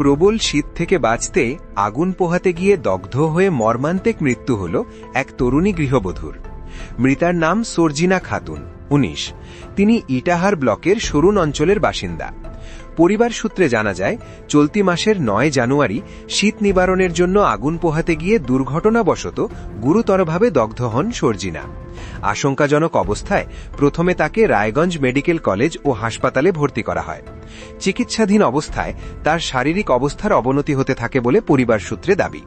প্রবল শীত থেকে বাঁচতে আগুন পোহাতে গিয়ে দগ্ধ হয়ে মর্মান্তিক মৃত্যু হল এক তরুণী গৃহবধূর। মৃতার নাম সর্জিনা খাতুন, উনিশ। তিনি ইটাহার ব্লকের সরুন অঞ্চলের বাসিন্দা। পরিবার সূত্রে জানা যায়, চলতি মাসের নয় জানুয়ারি শীত নিবারণের জন্য আগুন পোহাতে গিয়ে দুর্ঘটনাবশত গুরুতরভাবে দগ্ধ হন সর্জিনা। আশঙ্কাজনক অবস্থায় প্রথমে তাকে রায়গঞ্জ মেডিকেল কলেজ ও হাসপাতালে ভর্তি করা হয়। চিকিৎসাধীন অবস্থায় তার শারীরিক অবস্থার অবনতি হতে থাকে বলে পরিবার সূত্রে দাবি।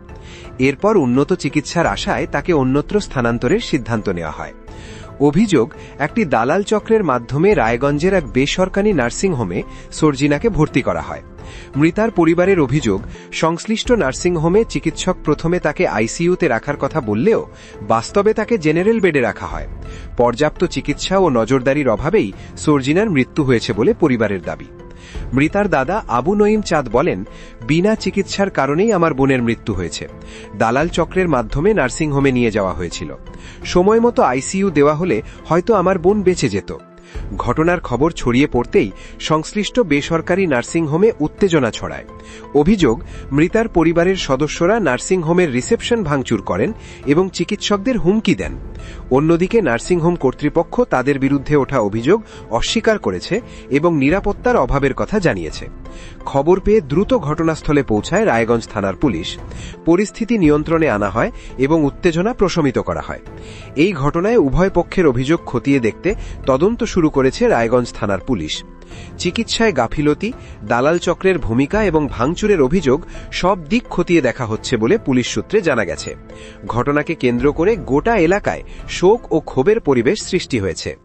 এরপর উন্নত চিকিৎসার আশায় তাকে অন্যত্র স্থানান্তরের সিদ্ধান্ত নেওয়া হয়। অভিযোগ, একটি দালাল চক্রের মাধ্যমে রায়গঞ্জের এক বেসরকারি নার্সিংহোমে সর্জিনাকে ভর্তি করা হয়। মৃতার পরিবারের অভিযোগ, সংশ্লিষ্ট নার্সিংহোমে চিকিৎসক প্রথমে তাকে আইসিইউতে রাখার কথা বললেও বাস্তবে তাকে জেনারেল বেডে রাখা হয়। পর্যাপ্ত চিকিৎসা ও নজরদারির অভাবেই সর্জিনার মৃত্যু হয়েছে বলে পরিবারের দাবি। মৃতার দাদা আবু নঈম চাঁদ বলেন, বিনা চিকিৎসার কারণেই আমার বোনের মৃত্যু হয়েছে। দালাল চক্রের মাধ্যমে নার্সিংহোমে নিয়ে যাওয়া হয়েছিল। সময় মতো আইসিইউ দেওয়া হলে হয়তো আমার বোন বেঁচে যেত। ঘটনার খবর ছড়িয়ে পড়তেই সংশ্লিষ্ট বেসরকারি নার্সিংহোমে উত্তেজনা ছড়ায়। অভিযোগ, মৃতার পরিবারের সদস্যরা নার্সিংহোমের রিসেপশন ভাঙচুর করেন এবং চিকিৎসকদের হুমকি দেন। অন্যদিকে নার্সিংহোম কর্তৃপক্ষ তাদের বিরুদ্ধে ওঠা অভিযোগ অস্বীকার করেছে এবং নিরাপত্তার অভাবের কথা জানিয়েছে। খবর পেয়ে দ্রুত ঘটনাস্থলে পৌঁছায় রায়গঞ্জ থানার পুলিশ। পরিস্থিতি নিয়ন্ত্রণে আনা হয় এবং উত্তেজনা প্রশমিত করা হয়। এই ঘটনায় উভয় পক্ষের অভিযোগ খতিয়ে দেখতে তদন্ত শুরু করেছে রায়গঞ্জ থানার পুলিশ। চিকিৎসায় গাফিলতি, দালাল চক্রের ভূমিকা এবং ভাঙচুরের অভিযোগ সব দিক খতিয়ে দেখা হচ্ছে বলে পুলিশ সূত্রে জানা গেছে। ঘটনাকে কেন্দ্র করে গোটা এলাকায় শোক ও ক্ষোভের পরিবেশ সৃষ্টি হয়েছে।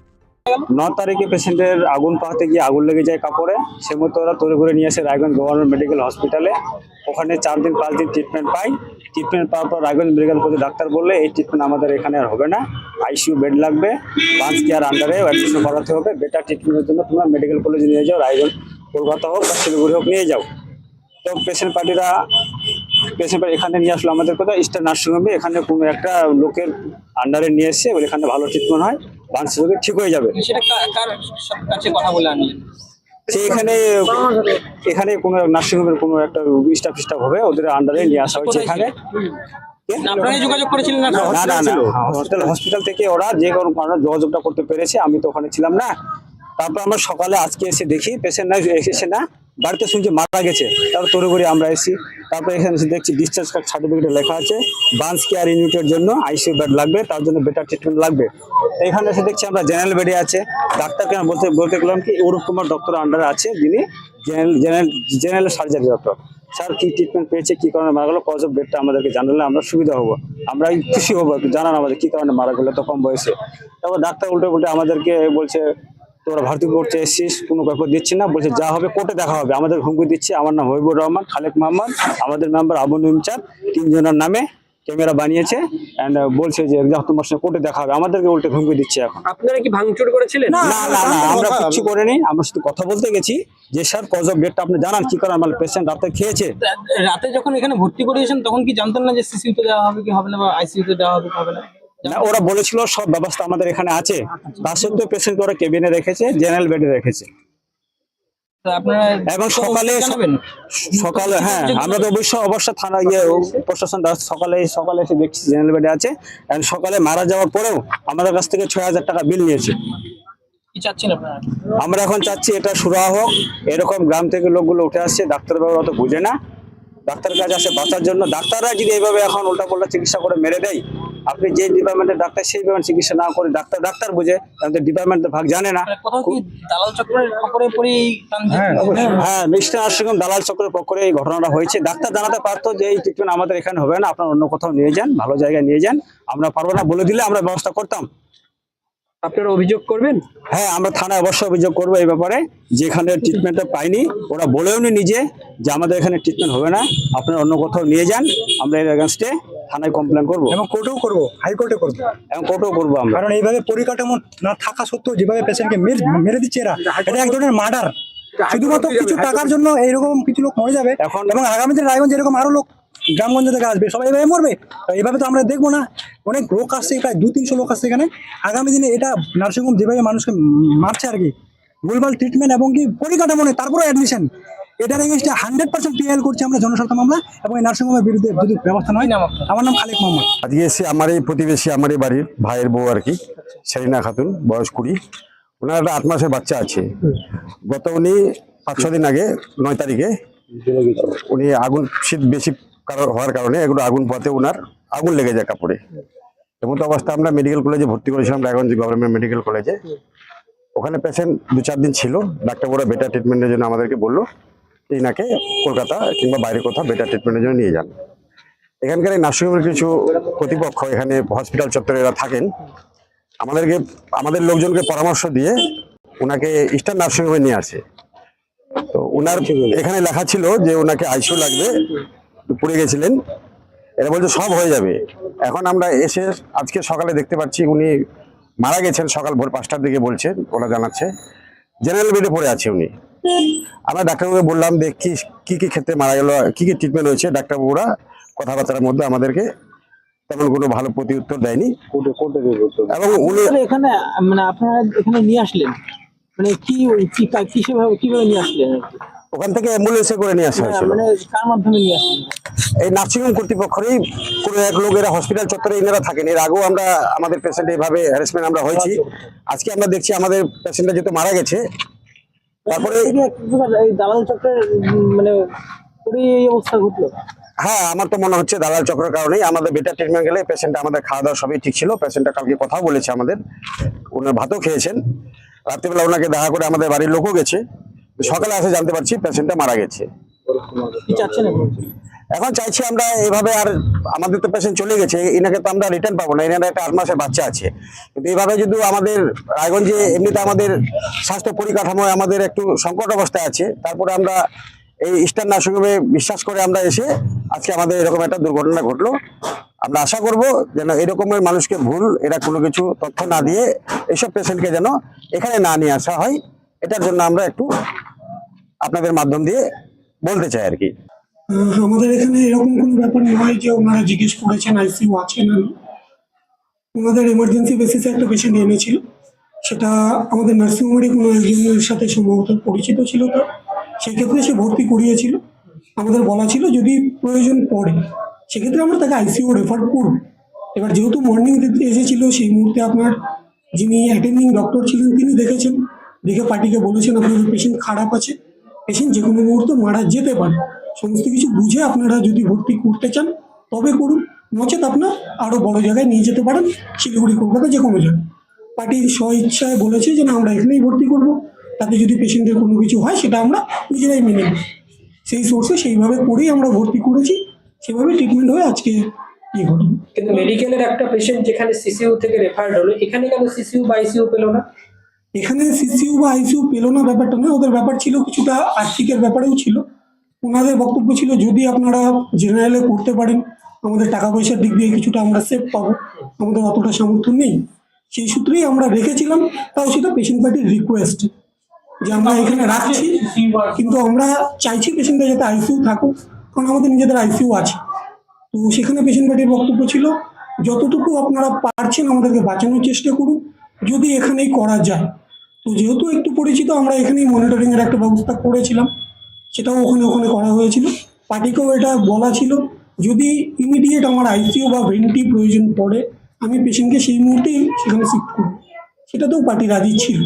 ন তারিখে পেশেন্টের আগুন পাহাতে গিয়ে আগুন লেগে যায় কাপড়ে। সে মতো ওরা তৈরি করে নিয়ে আসে রায়গঞ্জ গভর্নমেন্ট মেডিকেল হসপিটালে। ওখানে চার দিন, পাঁচ দিন ট্রিটমেন্ট পাই ট্রিটমেন্ট পাওয়ার পর রায়গঞ্জ মেডিকেল কলেজে ডাক্তার বললে, এই ট্রিটমেন্ট আমাদের এখানে আর হবে না। আইসিইউ বেড লাগবে। পাঁচ কেয়ার আন্ডারে অ্যাডমিশন করাতে হবে। বেটার ট্রিটমেন্টের জন্য তোমরা মেডিকেল কলেজে নিয়ে যাও, রায়গঞ্জ, কলকাতা হোক বা শিলিগুড়ি হোক নিয়ে যাও। তো পেশেন্ট পার্টিরা পেশেন্ট পার্টি এখানে নিয়ে আসলো আমাদের কোথায়? স্টার নার্সিংহোমে এখানে কোনো একটা লোকের আন্ডারে নিয়ে এসে বলে এখানে ভালো ট্রিটমেন্ট হয়। ঠিক হয়ে যাবে। সেটা কার কাছে কথা বলে আনলেন সে এখানে এখানে কোনো নার্সিংহোমের কোনো একটা স্টাফ স্টাফ হবে ওদের আন্ডারে নিয়ে আসা হয়েছে এখানে। যোগাযোগ না? না না না হসপিটাল থেকে ওরা যে কোনো কারণে যোগাযোগটা করতে পেরেছে আমি তো ওখানে ছিলাম না। তারপর আমরা সকালে আজকে এসে দেখি পেশেন্ট না এসেছে না। বাড়িতে শুনছি মারা গেছে। তারপর তড়ি করে আমরা এসেছি। তারপর এখানে দেখছি ডিসচার্জ কার্ড সার্টিফিকেটে লেখা আছে বান্স কেয়ার ইউনিটের জন্য আইসিইউ বেড লাগবে, তার জন্য বেটার ট্রিটমেন্ট লাগবে। এখানে এসে দেখছি আমরা জেনারেল বেডে আছে। ডাক্তারকে আমি বলতে বলতে গেলাম কি, অরূপ কুমার ডক্টর আন্ডারে আছে, যিনি general general general surgery doctor sir, কি ট্রিটমেন্ট পেয়েছে, কি কারণে মারা গেলো কজ অফ ডেটটা আমাদেরকে জানালে আমরা সুবিধা হব। আমরা খুশি হব জানান আমাদের কি কারণে মারা গেলো তো কম বয়সে। তারপর ডাক্তার উল্টে উল্টে আমাদেরকে বলছে তোরা ভর্তি করতে এসেছিস কোনো ব্যাপার দিচ্ছি না বলছে যা হবে কোর্টে দেখা হবে। আমাদের হুমকি দিচ্ছে আমার নাম হবিবুর রহমান খালেক মোহাম্মদ আমাদের মেম্বার আবু নিমচাঁদ তিনজনের নামে ক্যামেরা বানিয়েছে অ্যান্ড বলছে যে তোমার সঙ্গে কোর্টে দেখা হবে। আমাদেরকে উল্টে হুমকি দিচ্ছে এখন। আপনারা কি ভাঙচুর করেছিলেন? না না না আমরা কিছু করিনি। আমরা শুধু কথা বলতে গেছি যে স্যার কজ অফ ডেটটা আপনি জানান কি কারণ আমার পেশেন্ট রাতে খেয়েছে? রাতে যখন এখানে ভর্তি করিয়েছেন তখন কি জানতেন না যে সিসিউতে দেওয়া হবে কি হবে না বা আইসিইউতে দেওয়া হবে কি হবে না? না ওরা বলেছিল সব ব্যবস্থা আমাদের এখানে আছে। তার সত্ত্বেও পেশেন্ট ওরা কেবিনে রেখেছে জেনারেল বেডে রেখেছে। তো এবং সকালে সকালে হ্যাঁ আমরা তো অবশ্যই অবশ্য থানা গিয়ে প্রশাসন সকালে সকালে এসে দেখছি জেনারেল বেডে আছে। And সকালে মারা যাওয়ার পরেও আমাদের কাছ থেকে ছয় হাজার টাকা বিল নিয়েছে। আমরা এখন চাচ্ছি এটা সুরাহা হোক। এরকম গ্রাম থেকে লোকগুলো উঠে আসছে ডাক্তারবাবু অত বুঝে না। ডাক্তার কাছে আসে বাঁচার জন্য। ডাক্তাররা যদি এইভাবে এখন উল্টা পাল্টা চিকিৎসা করে মেরে দেয় আপনি যে ডিপার্টমেন্টের ডাক্তার সেই ডিপার্টমেন্ট চিকিৎসা না করে ডাক্তার ডাক্তার বুঝে আমাদের ডিপার্টমেন্টের ভাগ জানে না। কোথাও কি দালাল চক্রের খবরে পড়েই হ্যাঁ মিস্টার নার্সিংহোম দালাল চক্রের পক্ষে এই ঘটনাটা হয়েছে। ডাক্তার জানাতে পারতো যে এই ট্রিটমেন্ট আমাদের এখানে হবে না আপনার অন্য কোথাও নিয়ে যান ভালো জায়গায় নিয়ে যান। আমরা পারব না বলে দিলে আমরা ব্যবস্থা করতাম। আপনারা অভিযোগ করবেন? হ্যাঁ আমরা থানায় অবশ্যই অভিযোগ করব এই ব্যাপারে। যেখানে ট্রিটমেন্টটা পাইনি ওরা বলেও নি নিজে যে আমাদের এখানে ট্রিটমেন্ট হবে না আপনারা অন্য কোথাও নিয়ে যান। আমরা এর এগেনস্টে থানায় কমপ্লেন করব? এবং কোর্টেও করব হাইকোর্টে করব। এবং কোর্টও করব আমরা। কারণ এইভাবে পরিকাঠামো না থাকা সত্ত্বেও যেভাবে পেশেন্টকে মেরে দিচ্ছে এরা এটা এক ধরনের মার্ডার শুধুমাত্র কিছু টাকার জন্য এইরকম কিছু লোক মরে যাবে এখন- এবং আগামী দিনে রায়গঞ্জ এরকম আরও লোক গ্রামগঞ্জ থেকে আসবে সবাই এভাবে মরবে। তো এইভাবে তো আমরা দেখব না। অনেক লোক আসছে প্রায় দু তিনশো লোক আসছে এখানে। আগামী দিনে এটা নার্সিংহোম যেভাবে মানুষকে মারছে আর কি ভুলভাল ট্রিটমেন্ট এবং কি পরিকাঠামো নেই তারপরে অ্যাডমিশন এটার এগেনস্টে হান্ড্রেড পার্সেন্ট পিএল করছি আমরা জনস্বার্থ মামলা এবং এই নার্সিংহোমের বিরুদ্ধে যদি ব্যবস্থা নয়? আমার নাম খালেক মোহাম্মদ। আজকে এসে আমার এই প্রতিবেশী আমার এই বাড়ির ভাইয়ের বউ আর কি সেরিনা খাতুন বয়স কুড়ি। ওনার একটা আট মাসের বাচ্চা আছে। গত উনি পাঁচ ছ দিন আগে নয় তারিখে উনি আগুন শীত বেশি হওয়ার কারণে এগুলো আগুন পোয়াতে ওনার আগুন লেগে যায় কাপড়ে। এমন তো অবস্থা আমরা মেডিকেল কলেজে ভর্তি করেছিলাম রায়গঞ্জ গভর্নমেন্ট মেডিকেল কলেজে ওখানে পেশেন্ট দু চার দিন ছিল ডাক্তার ডাক্তারবাবুরা বেটার ট্রিটমেন্টের জন্য আমাদেরকে বলল। এনাকে কলকাতা কিংবা বাইরে কোথাও বেটার ট্রিটমেন্টের জন্য নিয়ে যান। এখানকার এই নার্সিংহোমের কিছু কর্তৃপক্ষ, এখানে হসপিটাল চত্বরে এরা থাকেন। আমাদেরকে, আমাদের লোকজনকে পরামর্শ দিয়ে ওনাকে ইস্টার্ন নার্সিংহোমে নিয়ে আসে। তো ওনার এখানে লেখা ছিল যে ওনাকে আইসিউ লাগবে পড়ে গেছিলেন। এরা বলছে, সব হয়ে যাবে। এখন আমরা এসে আজকে সকালে দেখতে পাচ্ছি উনি মারা গেছেন সকাল ভোর পাঁচটার দিকে বলছেন ওরা জানাচ্ছে। জেনারেল বেডে পড়ে আছে উনি। আমরা ডাক্তারবাবুকে বললাম যে কি কি কি ক্ষেত্রে মারা গেল কি কি ট্রিটমেন্ট হয়েছে? ডাক্তারবাবুরা কথাবার্তার মধ্যে আমাদেরকে তেমন কোনো ভালো প্রতি উত্তর দেয়নি এবং উনি এখানে মানে আপনারা এখানে নিয়ে আসলেন? মানে কি কি কা- কীভাবে নিয়ে আসলেন? ওখান থেকে অ্যাম্বুলেন্সে করে নিয়ে আসা হয়েছিল। মানে কার মাধ্যমে নিয়ে আসলেন? এই নার্সিংহোম কর্তৃপক্ষরই কোনো এক লোক এরা হসপিটাল চত্বরে এনারা থাকেন। এর আগেও আমরা আমাদের পেশেন্ট এইভাবে হ্যারাসমেন্ট আমরা হয়েছি। আজকে আমরা দেখছি আমাদের পেশেন্টটা যেহেতু মারা গেছে তারপরে দালাল চক্রের মানে এই অবস্থা ঘটলো। হ্যাঁ আমার তো মনে হচ্ছে দালাল চক্রের কারণেই আমাদের বেটার ট্রিটমেন্ট গেলে পেশেন্ট আমাদের খাওয়া দাওয়া সবই ঠিক ছিল। পেশেন্টটা কালকে কথাও বলেছে আমাদের। ওনার ভাতও খেয়েছেন। রাত্রিবেলা ওনাকে দেখা করে আমাদের বাড়ির লোকও গেছে। সকালে আসে জানতে পারছি পেশেন্টটা মারা গেছে। এখন চাইছি আমরা এভাবে আর আমাদের তো পেশেন্ট চলে গেছে এনাকে তো আমরা রিটার্ন পাবো না এনার একটা আট মাসের বাচ্চা আছে। কিন্তু এইভাবে যদি আমাদের রায়গঞ্জে এমনিতে আমাদের স্বাস্থ্য পরিকাঠামোয় আমাদের একটু সংকট অবস্থায় আছে, তারপরে আমরা এই ইস্টার্ন নার্সিংহোমে বিশ্বাস করে আমরা এসে আজকে আমাদের এরকম একটা দুর্ঘটনা ঘটলো। আমরা আশা করব যেন এরকমের মানুষকে ভুল, এরা কোনো কিছু তথ্য না দিয়ে এইসব পেশেন্টকে যেন এখানে না নিয়ে আসা হয়, এটার জন্য আমরা একটু আপনাদের মাধ্যম দিয়ে বলতে চাই আর কি। আমাদের এখানে এরকম কোনো ব্যাপার নয় যে ওনারা জিজ্ঞেস করেছেন আইসিইউ আছে না। ওনাদের এমার্জেন্সি বেসিসে একটা পেশেন্ট এনেছিল। সেটা আমাদের নার্সিং নার্সিংহোমেরই কোনো একজনের সাথে সম্ভবত পরিচিত ছিল তো। সেক্ষেত্রে সে ভর্তি করিয়েছিল। আমাদের বলা ছিল যদি প্রয়োজন পড়ে, সেক্ষেত্রে আমরা তাকে আইসিইউ রেফার করব। এবার যেহেতু মর্নিং এসেছিল, সেই মুহূর্তে আপনার যিনি অ্যাটেন্ডিং ডক্টর ছিলেন, তিনি দেখেছেন। দেখে পার্টিকে বলেছেন আপনাদের পেশেন্ট খারাপ আছে। পেশেন্ট যে কোনো মুহূর্তে মারা যেতে পারে। সমস্ত কিছু বুঝে আপনারা যদি ভর্তি করতে চান, তবে করুন। নচেত আপনার আরও বড় জায়গায় নিয়ে যেতে পারেন। শিলিগুড়ি, কলকাতা যে কোনো জায়গায়। পার্টির স্ব ইচ্ছায় বলেছে যে, না, আমরা এখানেই ভর্তি করব। তাতে যদি পেশেন্টের কোনো কিছু হয়, সেটা আমরা নিজেরাই মেনে নিই সেই সোর্সে সেইভাবে করেই আমরা ভর্তি করেছি। সেভাবে ট্রিটমেন্ট হয়ে আজকে ইয়ে ঘটবে কিন্তু মেডিকেলের একটা পেশেন্ট যেখানে সিসিইউ থেকে রেফার্ড হলো, এখানে কেন সিসিইউ বা আইসিইউ পেল না? এখানে সিসিউ বা আইসিউ পেল না ব্যাপারটা না ওদের ব্যাপার ছিল কিছুটা আর্থিকের ব্যাপারেও ছিল। ওনাদের বক্তব্য ছিল, যদি আপনারা জেনারেলে করতে পারেন, আমাদের টাকা পয়সার দিক দিয়ে কিছুটা আমরা সেভ পাবো, আমাদের অতটা সামর্থ্য নেই। সেই সূত্রেই আমরা রেখেছিলাম, তাও সেটা পেশেন্ট পার্টির রিকোয়েস্ট যে আমরা এখানে রাখছি, কিন্তু আমরা চাইছি পেশেন্টটা যাতে আইসিইউ থাকুক, কারণ আমাদের নিজেদের আইসিইউ আছে। তো সেখানে পেশেন্ট পার্টির বক্তব্য ছিল, যতটুকু আপনারা পারছেন আমাদেরকে বাঁচানোর চেষ্টা করুন, যদি এখানেই করা যায়। তো যেহেতু একটু পরিচিত, আমরা এখানেই মনিটরিং এর একটা ব্যবস্থা করেছিলাম। সেটাও ওখানে ওখানে করা হয়েছিল। পার্টিকেও এটা বলা ছিল, যদি ইমিডিয়েট আমার আইসিইউ বা ভেন্টি প্রয়োজন পড়ে, আমি পেশেন্টকে সেই মুহূর্তেই সেখানে শিফট করব। সেটাতেও পার্টি রাজি ছিল।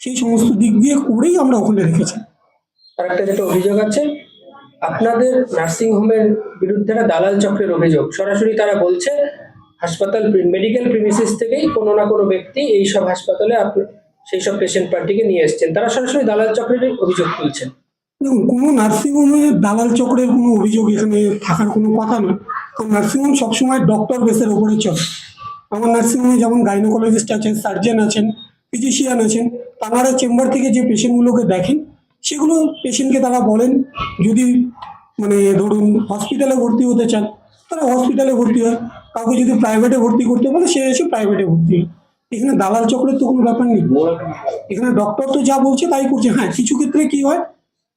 সেই সমস্ত দিক দিয়ে করেই আমরা ওখানে রেখেছি। আর একটা যেটা অভিযোগ আছে, আপনাদের নার্সিং হোমের বিরুদ্ধে একটা দালাল চক্রের অভিযোগ। সরাসরি তারা বলছে, হাসপাতাল মেডিকেল প্রিমিসিস থেকেই কোনো না কোনো ব্যক্তি এইসব হাসপাতালে আপনি সেই সব পেশেন্ট পার্টিকে নিয়ে এসেছেন। তারা সরাসরি দালাল চক্রের অভিযোগ তুলছেন। দেখুন, কোনো নার্সিংহোমে দালাল চক্রের কোনো অভিযোগ এখানে থাকার কোনো কথা নয়। কারণ নার্সিংহোম সবসময় ডক্টর বেসের ওপরে চলে। আমার নার্সিংহোমে যেমন গাইনোকোলজিস্ট আছেন সার্জেন আছেন ফিজিশিয়ান আছেন, তারা চেম্বার থেকে যে পেশেন্টগুলোকে দেখেন, সেগুলো পেশেন্টকে তারা বলেন, যদি মানে ধরুন হসপিটালে ভর্তি হতে চান, তারা হসপিটালে ভর্তি হয়। কাউকে যদি প্রাইভেটে ভর্তি করতে বলে, সে এসে প্রাইভেটে ভর্তি হয়। এখানে দালাল চক্রের তো কোনো ব্যাপার নেই। এখানে ডক্টর তো যা বলছে তাই করছে। হ্যাঁ কিছু ক্ষেত্রে কি হয়,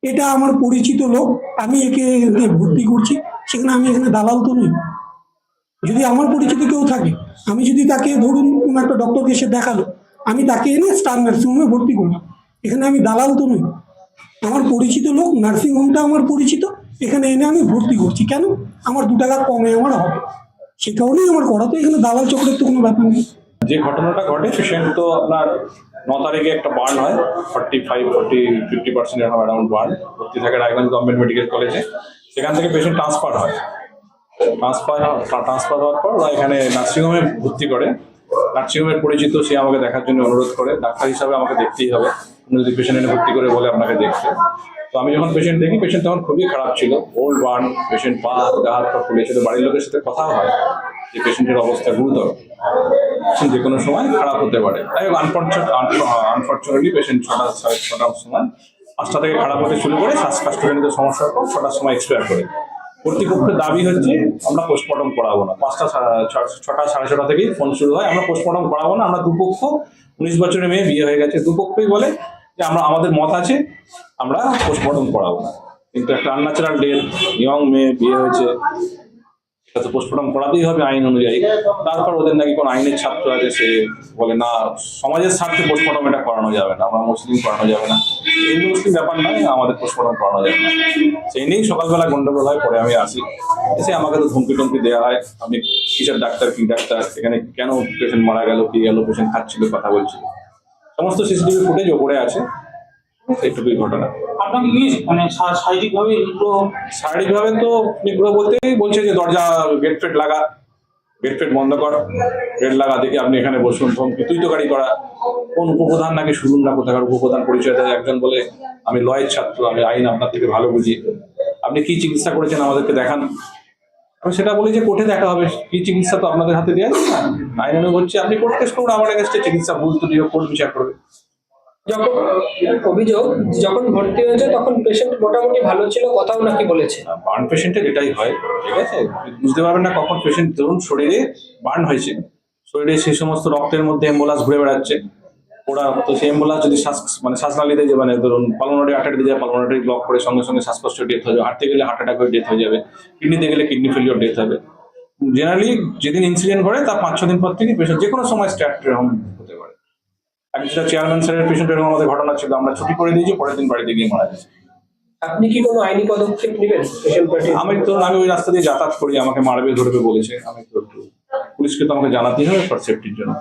এটা আমার পরিচিত লোক, আমি একে ভর্তি করছি, সেখানে আমি এখানে দালাল তো নই। যদি আমার পরিচিত কেউ থাকে, আমি যদি তাকে ধরুন কোনো একটা ডক্টরকে এসে দেখাল, আমি তাকে এনে স্টার নার্সিংহোমে ভর্তি করলাম। এখানে আমি দালাল তো নই। আমার পরিচিত লোক নার্সিং হোমটা আমার পরিচিত, এখানে এনে আমি ভর্তি করছি। কেন? আমার দু টাকা কমে আমার হবে। সে কারণেই আমার করা। তো এখানে দালাল চক্রের তো কোনো ব্যাপার নেই। যে ঘটনাটা ঘটে পেশেন্ট তো আপনার ন তারিখে একটা বার্ন হয় forty five forty fifty percent এরকম অ্যারাউন্ড বার্ন ভর্তি থাকে রায়গঞ্জ গভর্নমেন্ট মেডিকেল কলেজে সেখান থেকে পেশেন্ট ট্রান্সফার হয়। ট্রান্সফার ট্রান্সফার হওয়ার পর ওরা এখানে নার্সিংহোমে ভর্তি করে। নার্সিংহোমের পরিচিত, সে আমাকে দেখার জন্য অনুরোধ করে। ডাক্তার হিসাবে আমাকে দেখতেই হবে। যদি পেশেন্ট এনে ভর্তি করে বলে আপনাকে দেখতে। তো আমি যখন পেশেন্ট দেখি পেশেন্ট তখন খুবই খারাপ ছিল। ওল্ড বার্ন পেশেন্ট পা, গা, হাত পা ফুলে ছিল। বাড়ির লোকের সাথে কথা হয়। যে পেশেন্টের অবস্থা গুরুতর যে কোনো সময় খারাপ হতে পারে। তাই আনফর্চুনেটলি পেশেন্ট ছটা সাড়ে ছটার সময় পাঁচটা থেকে খারাপ হতে শুরু করে শ্বাসকষ্টজনিত সমস্যার পর ছটার সময় এক্সপায়ার করে। কর্তৃপক্ষের দাবি হচ্ছে, আমরা পোস্টমর্টম করাবো না। পাঁচটা ছটা সাড়ে ছটা থেকেই ফোন শুরু হয়, আমরা পোস্টমর্টম করাবো না। আমরা দুপক্ষ, উনিশ বছরের মেয়ে, বিয়ে হয়ে গেছে, দুপক্ষই বলে যে আমরা আমাদের মত আছে, আমরা পোস্টমর্টম করাবো না। কিন্তু একটা আনন্যাচারাল ডেট ইয়ং মেয়ে, বিয়ে হয়েছে তো পোস্টমর্টম করাতেই হবে আইন অনুযায়ী। তারপর ওদের নাকি কোনো আইনের ছাত্র আছে, সে বলে, না, সমাজের স্বার্থে পোস্টমর্টম এটা করানো যাবে না, আমরা মুসলিম, করানো যাবে না। হিন্দু মুসলিম ব্যাপার নয়, আমাদের পোস্টমর্টম করানো যাবে না। সেই নিয়েই সকালবেলা গন্ডগোল হয়, পরে আমি আসি। এসে আমাকে তো ধমকি টমকি দেওয়া হয়, আমি কিসের ডাক্তার, কি ডাক্তার, এখানে কেন পেশেন্ট মারা গেল, কি গেল পেশেন্ট খাচ্ছিল, কথা বলছিল। সমস্ত সিসিটিভি ফুটেজ ওপরে আছে। এইটুকুই ঘটনা। আপনাকে কি মানে শারীরিকভাবে শারীরিকভাবে তো নিগ্রহ বলতেই বলছে যে দরজা গেট ফেট লাগা গেট ফেট বন্ধ কর গেট লাগা দেখে আপনি এখানে বসুন ধমকি তুই তো গাড়ি করা। কোন উপপ্রধান নাকি শুনুন না কোথাকার উপপ্রধান পরিচয় দেয় একজন বলে আমি লয়ের ছাত্র আমি আইন আপনার থেকে ভালো বুঝি। আপনি কি চিকিৎসা করেছেন আমাদেরকে দেখান। আমি সেটা বলি যে কোর্টে দেখা হবে কি চিকিৎসা তো আপনাদের হাতে দেওয়া যাবে না? আইন বলছে আপনি কোর্ট কেস করুন আমার এগেস্টে চিকিৎসা ভুল তো দিয়ে কোর্ট বিচার করবে। যখন অভিযোগ যখন ভর্তি হয়েছে, তখন পেশেন্ট মোটামুটি ভালো ছিল, কথাও নাকি বলেছে। বার্ন পেশেন্টের এটাই হয়, ঠিক আছে? বুঝতে পারবেন না কখন পেশেন্ট ধরুন শরীরে বার্ন হয়েছে। শরীরে সেই সমস্ত রক্তের মধ্যে অ্যাম্বুলান্স ঘুরে বেড়াচ্ছে। ওরা তো সেই অ্যাম্বুলান্স যদি শ্বাস মানে শ্বাসনালীতে যে মানে ধরুন পালমোনারি আর্টারি দিয়ে পালমোনারি ব্লক করে সঙ্গে সঙ্গে শ্বাসকষ্ট ডেথ হয়ে যাবে। হাঁটতে গেলে হার্ট অ্যাটাক হয়ে ডেথ হয়ে যাবে। কিডনিতে গেলে কিডনি ফেলিওর ডেথ হবে। জেনারেলি যেদিন ইনসিডেন্ট করে তার পাঁচ ছ দিন পর থেকে পেশেন্ট যে কোনো সময় স্ট্যাট চেয়ারম্যান স্যারের পেশেন্ট এরকম আমাদের ঘটনা ছিল আমরা ছুটি করে দিয়েছি পরের দিন বাড়িতে গিয়ে মারা গেছে। আপনি কি কোনো আইনি পদক্ষেপ নেবেন আমি তো আমি ওই রাস্তা দিয়ে যাতায়াত করি আমাকে মারবে ধরবে বলেছে আমি তো একটু পুলিশকে তো আমাকে জানাতেই হবে ফর সেফটির জন্য।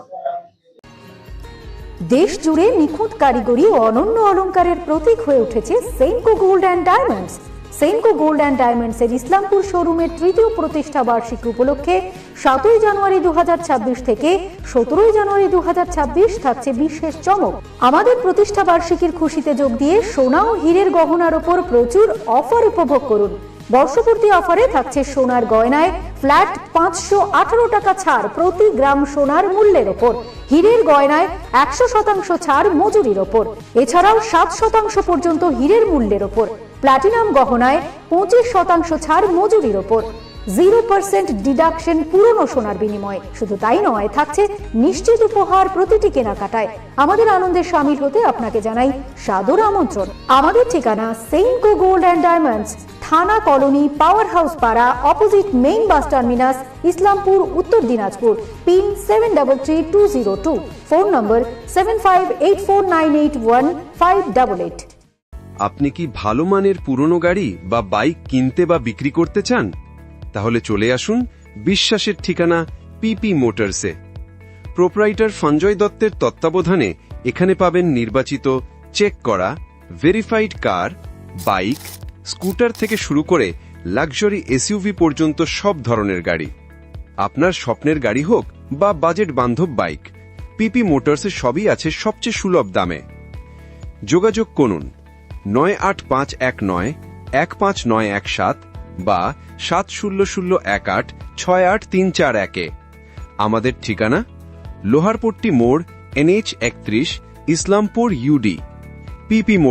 দেশ জুড়ে নিখুঁত কারিগরি ও অনন্য অলংকারের প্রতীক হয়ে উঠেছে Senco gold and diamonds Senco gold and diamonds এর ইসলামপুর শোরুমের তৃতীয় প্রতিষ্ঠা বার্ষিকী উপলক্ষে সাতই জানুয়ারি দু হাজার ছাব্বিশ থেকে সতেরোই জানুয়ারি দুহাজার ছাব্বিশ থাকছে বিশেষ চমক। আমাদের প্রতিষ্ঠা বার্ষিকীর খুশিতে যোগ দিয়ে সোনা ও হীরের গহনার ওপর প্রচুর অফার উপভোগ করুন। বর্ষপূর্তি অফারে থাকছে সোনার গয়নায় ফ্ল্যাট পাঁচশো আঠারো টাকা ছাড় প্রতি গ্রাম সোনার মূল্যের ওপর। হীরের গয়নায় একশো শতাংশ ছাড় মজুরির ওপর। এছাড়াও সাত শতাংশ পর্যন্ত হীরের মূল্যের ওপর। প্লাটিনাম গহনায় পঁচিশ শতাংশ ছাড় মজুরির ওপর। জিরো পার্সেন্ট ডিডাকশন পুরনো সোনার বিনিময়ে। শুধু তাই নয়, থাকছে নিশ্চিত উপহার প্রতিটি কেনাকাটায়। আমাদের আনন্দে সামিল হতে আপনাকে জানাই সাদর আমন্ত্রণ। আমাদের ঠিকানা সেইনকো গোল্ড অ্যান্ড ডায়মন্ডস, থানা কলোনি, পাওয়ার হাউস পাড়া, opposite main bus terminus, Islampur, Uttar Dinajpur, pin seven double three two zero two. Phone number seven five eight four nine eight one five double eight. আপনি কি ভালো মানের পুরনো গাড়ি বা bike কিনতে বা বিক্রি করতে চান? তাহলে চলে আসুন বিশ্বাসের ঠিকানা পিপি মোটরসে প্রোপ্রাইটার সঞ্জয় দত্তের তত্ত্বাবধানে এখানে পাবেন নির্বাচিত চেক করা ভেরিফাইড কার বাইক স্কুটার থেকে শুরু করে লাক্সারি এসইউভি পর্যন্ত সব ধরনের গাড়ি। আপনার স্বপ্নের গাড়ি হোক বা বাজেট বান্ধব বাইক পিপি মোটরসে সবই আছে সবচেয়ে সুলভ দামে। যোগাযোগ করুন নয় আট পাঁচ এক নয়, এক পাঁচ নয় এক সাত বা সাত শূন্য শূন্য এক আট ছয় আট তিন চার একে। আমাদের ঠিকানা লোহারপট্টি মোড়, এনএইচ একত্রিশ, ইসলামপুর, ইউডি, পিপি